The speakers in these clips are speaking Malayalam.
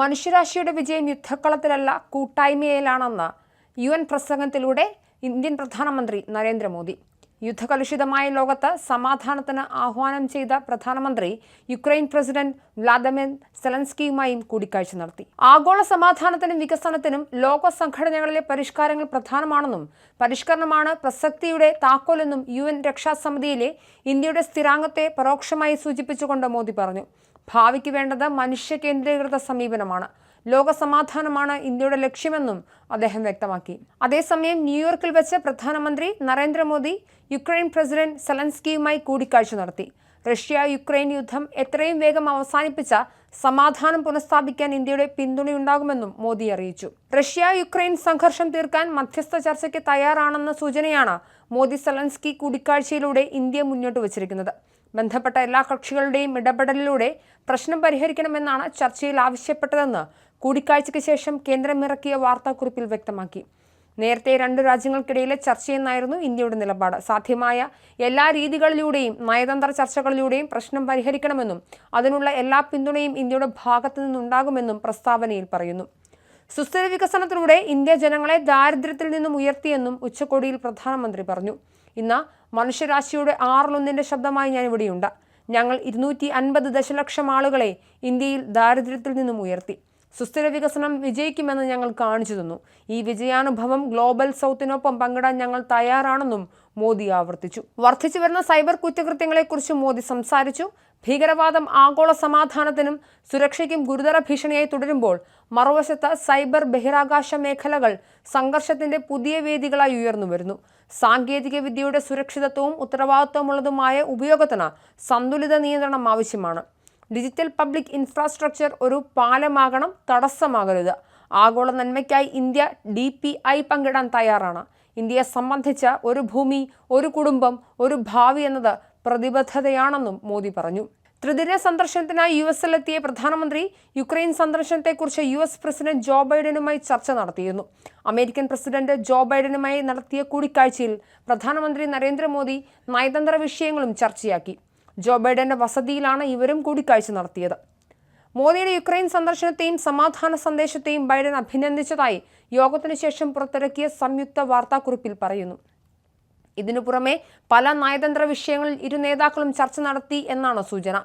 മനുഷ്യരാശിയുടെ വിജയം യുദ്ധക്കളത്തിലല്ല കൂട്ടായ്മയിലാണെന്ന് യു എൻ പ്രസംഗത്തിലൂടെ ഇന്ത്യൻ പ്രധാനമന്ത്രി നരേന്ദ്രമോദി. യുദ്ധകലുഷിതമായ ലോകത്ത് സമാധാനത്തിന് ആഹ്വാനം ചെയ്ത പ്രധാനമന്ത്രി യുക്രൈൻ പ്രസിഡന്റ് വ്ളാദിമിർ സെലൻസ്കിയുമായും കൂടിക്കാഴ്ച നടത്തി. ആഗോള സമാധാനത്തിനും വികസനത്തിനും ലോക സംഘടനകളിലെ പരിഷ്കാരങ്ങൾ പ്രധാനമാണെന്നും പരിഷ്കരണമാണ് പ്രസക്തിയുടെ താക്കോലെന്നും യു എൻ രക്ഷാസമിതിയിലെ ഇന്ത്യയുടെ സ്ഥിരാംഗത്തെ പരോക്ഷമായി സൂചിപ്പിച്ചുകൊണ്ട് മോദി പറഞ്ഞു. ഭാവിക്ക് വേണ്ടത് മനുഷ്യ കേന്ദ്രീകൃത സമീപനമാണ്. ലോകസമാധാനമാണ് ഇന്ത്യയുടെ ലക്ഷ്യമെന്നും അദ്ദേഹം വ്യക്തമാക്കി. അതേസമയം ന്യൂയോർക്കിൽ വെച്ച് പ്രധാനമന്ത്രി നരേന്ദ്രമോദി യുക്രൈൻ പ്രസിഡന്റ് സെലൻസ്കിയുമായി കൂടിക്കാഴ്ച നടത്തി. റഷ്യ യുക്രൈൻ യുദ്ധം എത്രയും വേഗം അവസാനിപ്പിച്ച സമാധാനം പുനഃസ്ഥാപിക്കാൻ ഇന്ത്യയുടെ പിന്തുണയുണ്ടാകുമെന്നും മോദി അറിയിച്ചു. റഷ്യ യുക്രൈൻ സംഘർഷം തീർക്കാൻ മധ്യസ്ഥ ചർച്ചയ്ക്ക് തയ്യാറാണെന്ന സൂചനയാണ് മോദി സെലൻസ്കി കൂടിക്കാഴ്ചയിലൂടെ ഇന്ത്യ മുന്നോട്ട് വച്ചിരിക്കുന്നത്. ബന്ധപ്പെട്ട എല്ലാ കക്ഷികളുടെയും ഇടപെടലിലൂടെ പ്രശ്നം പരിഹരിക്കണമെന്നാണ് ചർച്ചയിൽ ആവശ്യപ്പെട്ടതെന്ന് കൂടിക്കാഴ്ചയ്ക്ക് ശേഷം കേന്ദ്രം ഇറക്കിയ വാർത്താക്കുറിപ്പിൽ വ്യക്തമാക്കി. നേരത്തെ രണ്ട് രാജ്യങ്ങൾക്കിടയിലെ ചർച്ചയെന്നായിരുന്നു ഇന്ത്യയുടെ നിലപാട്. സാധ്യമായ എല്ലാ രീതികളിലൂടെയും നയതന്ത്ര ചർച്ചകളിലൂടെയും പ്രശ്നം പരിഹരിക്കണമെന്നും അതിനുള്ള എല്ലാ പിന്തുണയും ഇന്ത്യയുടെ ഭാഗത്തു നിന്നുണ്ടാകുമെന്നും പ്രസ്താവനയിൽ പറയുന്നു. സുസ്ഥിര വികസനത്തിലൂടെ ഇന്ത്യ ജനങ്ങളെ ദാരിദ്ര്യത്തിൽ നിന്നും ഉയർത്തിയെന്നും ഉച്ചകോടിയിൽ പ്രധാനമന്ത്രി പറഞ്ഞു. ഇന്ന് മനുഷ്യരാശിയുടെ ആറിലൊന്നിന്റെ ശബ്ദമായി ഞാൻ ഇവിടെയുണ്ട് ഞങ്ങൾ ഇരുന്നൂറ്റി അൻപത് ദശലക്ഷം ആളുകളെ ഇന്ത്യയിൽ ദാരിദ്ര്യത്തിൽ നിന്നും ഉയർത്തി. സുസ്ഥിര വികസനം വിജയിക്കുമെന്ന് ഞങ്ങൾ കാണിച്ചു തന്നു. ഈ വിജയാനുഭവം ഗ്ലോബൽ സൗത്തിനൊപ്പം പങ്കിടാൻ ഞങ്ങൾ തയ്യാറാണെന്നും മോദി ആവർത്തിച്ചു. വർദ്ധിച്ചു വരുന്ന സൈബർ കുറ്റകൃത്യങ്ങളെക്കുറിച്ച് മോദി സംസാരിച്ചു. ഭീകരവാദം ആഗോള സമാധാനത്തിനും സുരക്ഷയ്ക്കും ഗുരുതര ഭീഷണിയായി തുടരുമ്പോൾ മറുവശത്ത് സൈബർ ബഹിരാകാശ മേഖലകൾ സംഘർഷത്തിന്റെ പുതിയ വേദികളായി ഉയർന്നു വരുന്നു. സാങ്കേതിക വിദ്യയുടെ സുരക്ഷിതത്വവും ഉത്തരവാദിത്വമുള്ളതുമായ ഉപയോഗത്തിന് സന്തുലിത നിയന്ത്രണം ആവശ്യമാണ്. ഡിജിറ്റൽ പബ്ലിക് ഇൻഫ്രാസ്ട്രക്ചർ ഒരു പാലമാകണം തടസ്സമാകരുത്. ആഗോള നന്മയ്ക്കായി ഇന്ത്യ ഡി പി ഐ പങ്കിടാൻ തയ്യാറാണ്. ഇന്ത്യയെ സംബന്ധിച്ച ഒരു ഭൂമി ഒരു കുടുംബം ഒരു ഭാവി എന്നത് പ്രതിബദ്ധതയാണെന്നും മോദി പറഞ്ഞു. ത്രിദിന സന്ദർശനത്തിനായി യു എത്തിയ പ്രധാനമന്ത്രി യുക്രൈൻ സന്ദർശനത്തെക്കുറിച്ച് യു എസ് പ്രസിഡന്റ് ജോ ബൈഡനുമായി ചർച്ച നടത്തിയിരുന്നു. അമേരിക്കൻ പ്രസിഡന്റ് ജോ ബൈഡനുമായി നടത്തിയ കൂടിക്കാഴ്ചയിൽ പ്രധാനമന്ത്രി നരേന്ദ്രമോദി നയതന്ത്ര വിഷയങ്ങളും ചർച്ചയാക്കി. ജോ ബൈഡന്റെ വസതിയിലാണ് ഇവരും കൂടിക്കാഴ്ച നടത്തിയത്. മോദിയുടെ യുക്രൈൻ സന്ദർശനത്തെയും സമാധാന സന്ദേശത്തെയും ബൈഡൻ അഭിനന്ദിച്ചതായി യോഗത്തിനു ശേഷം പുറത്തിറക്കിയ സംയുക്ത വാർത്താക്കുറിപ്പിൽ പറയുന്നു. ഇതിനു പുറമെ പല നയതന്ത്ര വിഷയങ്ങളിൽ ഇരു നേതാക്കളും ചർച്ച നടത്തി എന്നാണ് സൂചന.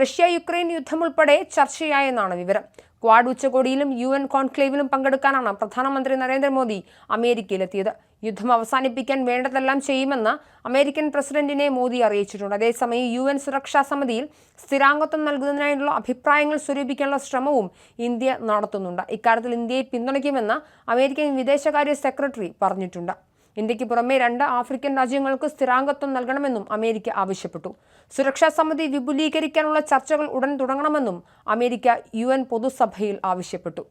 റഷ്യ യുക്രൈൻ യുദ്ധം ഉൾപ്പെടെ ചർച്ചയായെന്നാണ് വിവരം. ക്വാഡ് ഉച്ചകോടിയിലും യു എൻ കോൺക്ലേവിലും പങ്കെടുക്കാനാണ് പ്രധാനമന്ത്രി നരേന്ദ്രമോദി അമേരിക്കയിലെത്തിയത്. യുദ്ധം അവസാനിപ്പിക്കാൻ വേണ്ടതെല്ലാം ചെയ്യുമെന്ന് അമേരിക്കൻ പ്രസിഡന്റിനെ മോദി അറിയിച്ചിട്ടുണ്ട്. അതേസമയം യു എൻ സുരക്ഷാ സമിതിയിൽ സ്ഥിരാംഗത്വം നൽകുന്നതിനായുള്ള അഭിപ്രായങ്ങൾ സ്വരൂപിക്കാനുള്ള ശ്രമവും ഇന്ത്യ നടത്തുന്നുണ്ട്. ഇക്കാര്യത്തിൽ ഇന്ത്യയെ പിന്തുണയ്ക്കുമെന്ന് അമേരിക്കൻ വിദേശകാര്യ സെക്രട്ടറി പറഞ്ഞിട്ടുണ്ട്. ഇന്ത്യയ്ക്ക് പുറമെ രണ്ട് ആഫ്രിക്കൻ രാജ്യങ്ങൾക്ക് സ്ഥിരാംഗത്വം നൽകണമെന്നും അമേരിക്ക ആവശ്യപ്പെട്ടു. സുരക്ഷാ സമിതി വിപുലീകരിക്കാനുള്ള ചർച്ചകൾ ഉടൻ തുടങ്ങണമെന്നും അമേരിക്ക യു പൊതുസഭയിൽ ആവശ്യപ്പെട്ടു.